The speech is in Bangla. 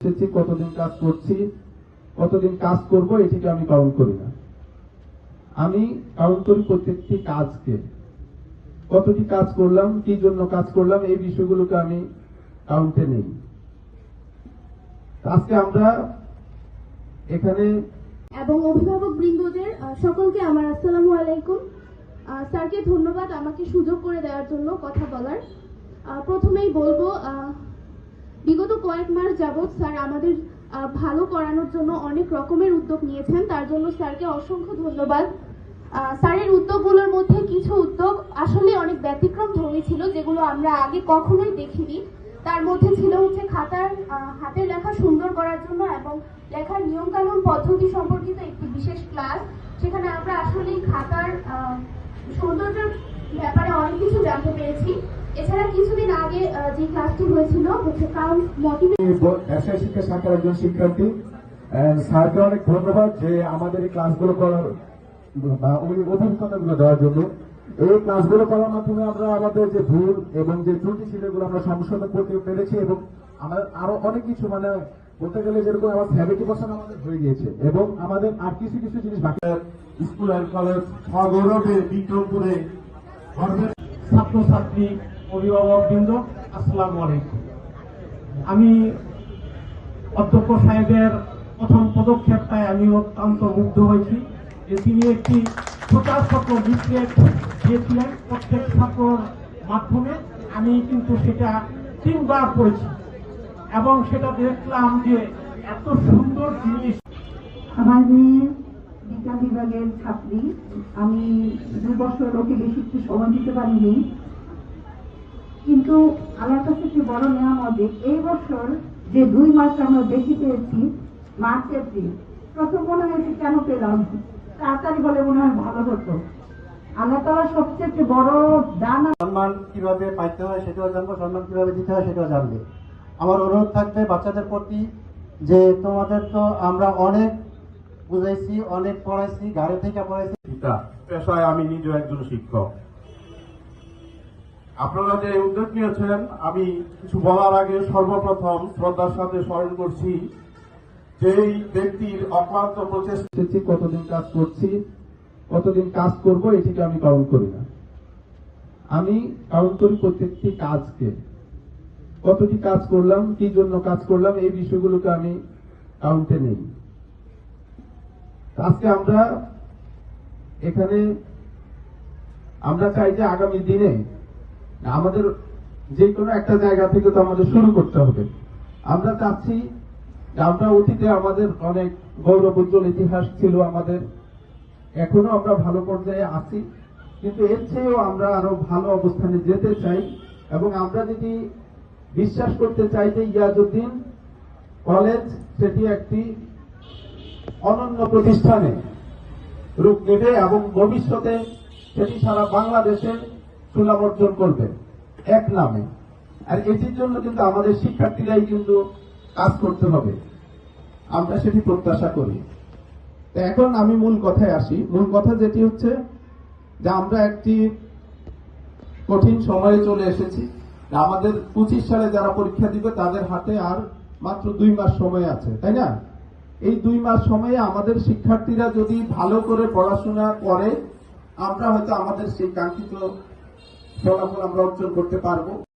এসেছি, কতদিন কাজ করছি, কতদিন কাজ করব, এটিকে আমি কাউন্ট করি না। আমি কাউন্ট করি প্রত্যেকটি কাজকে। কতটি কাজ করলাম, কি জন্য কাজ করলাম, এই বিষয়গুলোকে আমি কাউন্টে নেই। আজকে আমরা এখানে এবং অভিভাবক বৃন্দদের সকলকে আমার আসসালামু আলাইকুম। স্যারকে ধন্যবাদ আমাকে সুযোগ করে দেওয়ার জন্য কথা বলার। প্রথমেই বলব বিগত কয়েক মাস যাবৎ স্যার আমাদের ভালো করানোর জন্য অনেক রকমের উদ্যোগ নিয়েছেন। তার জন্য স্যারকে অসংখ্য ধন্যবাদ। স্যারের উদ্যোগগুলোর মধ্যে কিছু উদ্যোগ আসলে অনেক ব্যতিক্রম ধর্মী ছিল, যেগুলো আমরা আগে কখনোই দেখিনি। তার মধ্যে ছিল হচ্ছে খাতার হাতের লেখা সুন্দর করার জন্য এবং লেখার নিয়মকানুন পদ্ধতি সম্পর্কিত একটি বিশেষ ক্লাস। সেখানে আমরা আসলে খাতার সৌন্দর্যের ব্যাপারে অনেক কিছু জানতে পেরেছি। এছাড়া কিছুদিন আগে যে ক্লাসটি হয়েছিল হচ্ছে কাউন্ট ব্যবসায় শিক্ষা শাখার একজন শিক্ষার্থী। স্যারকে অনেক ধন্যবাদ যে আমাদের এই ক্লাসগুলো করার বা অভিজ্ঞতাগুলো দেওয়ার জন্য। এই ক্লাসগুলো করার মাধ্যমে আমরা আমাদের যে ভুল এবং যে ত্রুটি ছিল এগুলো আমরা সংশোধন করতে পেরেছি এবং আমাদের আরও অনেক কিছু মানে বলতে গেলে যেরকম আমার সেভেন্টি পার্সেন্ট আমাদের হয়ে গিয়েছে এবং আমাদের আর কিছু কিছু জিনিস বাকি স্কুল অ্যান্ড কলেজ সগৌরবে বিক্রমপুরে ছাত্রছাত্রী অভিভাবক বৃন্দ আসসালামু আলাইকুম। আমি অধ্যক্ষ সাহেবের প্রথম পদক্ষেপটায় আমি অত্যন্ত মুগ্ধ হয়েছি যে তিনি একটি ছোটা ছোট লিফলেট দিয়েছিলেন প্রত্যেক ছাত্রর মাধ্যমে। আমি কিন্তু সেটা তিনবার পড়েছি এবং সেটা দেখলাম যে এত সুন্দর জিনিস। মেয়ে বিজ্ঞান বিভাগের ছাত্রী। আমি দু বছর ওকে বেশি একটু সময় দিতে পারিনি। কিন্তু আমার কাছে একটি বড় যে এই বছর যে দুই মাস আমরা বেশি পেয়েছি মার্চ এপ্রিল প্রথম মনে হয়েছে কেন পেলাম? তাড়াতাড়ি বলে মনে হয় ভালো হতো। আল্লাহ তালা সবচেয়ে বড় দান সম্মান কীভাবে পাইতে হয় সেটাও জানব সম্মান কীভাবে দিতে হয় সেটাও জানবে। আমার অনুরোধ থাকবে বাচ্চাদের প্রতি যে তোমাদের তো আমরা অনেক বুঝাইছি অনেক পড়াইছি গাড়ি থেকে পড়াইছি। পিতা পেশায় আমি নিজে একজন শিক্ষক। আপনারা যে উদ্যোগ নিয়েছেন আমি কিছু বলার আগে সর্বপ্রথম শ্রদ্ধার সাথে স্মরণ করছি যেই ব্যক্তির অক্লান্ত প্রচেষ্টা কতদিন কাজ করছি, কতদিন কাজ করব, এটিকে আমি কাউন্ট করি না। আমি কাউন্ট করি প্রত্যেকটি কাজকে। কতটি কাজ করলাম, কি জন্য কাজ করলাম, এই বিষয়গুলোকে আমি কাউন্টে নেই। আজকে আমরা এখানে, আমরা চাই যে আগামী দিনে আমাদের যে কোনো একটা জায়গা থেকে তো আমাদের শুরু করতে হবে। আমরা চাচ্ছি, আমরা অতীতে আমাদের অনেক গৌরব উজ্জ্বল ইতিহাস ছিল আমাদের। এখনও আমরা ভালো পর্যায়ে আছি, কিন্তু এর চেয়েও আমরা আরও ভালো অবস্থানে যেতে চাই এবং আমরা যদি বিশ্বাস করতে চাই যে ইয়াজউদ্দিন কলেজ সেটি একটি অনন্য প্রতিষ্ঠানে রূপ নেবে এবং ভবিষ্যতে সেটি সারা বাংলাদেশে সুনাম অর্জন করবে এক নামে। আর এটির জন্য কিন্তু আমাদের শিক্ষার্থীরাই কিন্তু কাজ করতে হবে। আমরা সেটি প্রত্যাশা করি। এখন আমি মূল কথায় আসি। মূল কথা যেটি হচ্ছে যে আমরা একটি কঠিন সময়ে চলে এসেছি। আমাদের পঁচিশ সালে যারা পরীক্ষা দিবে, তাদের হাতে আর মাত্র দুই মাস সময় আছে, তাই না? এই দুই মাস সময়ে আমাদের শিক্ষার্থীরা যদি ভালো করে পড়াশোনা করে, আমরা হয়তো আমাদের সেই কাঙ্ক্ষিত ফলাফল আমরা অর্জন করতে পারব।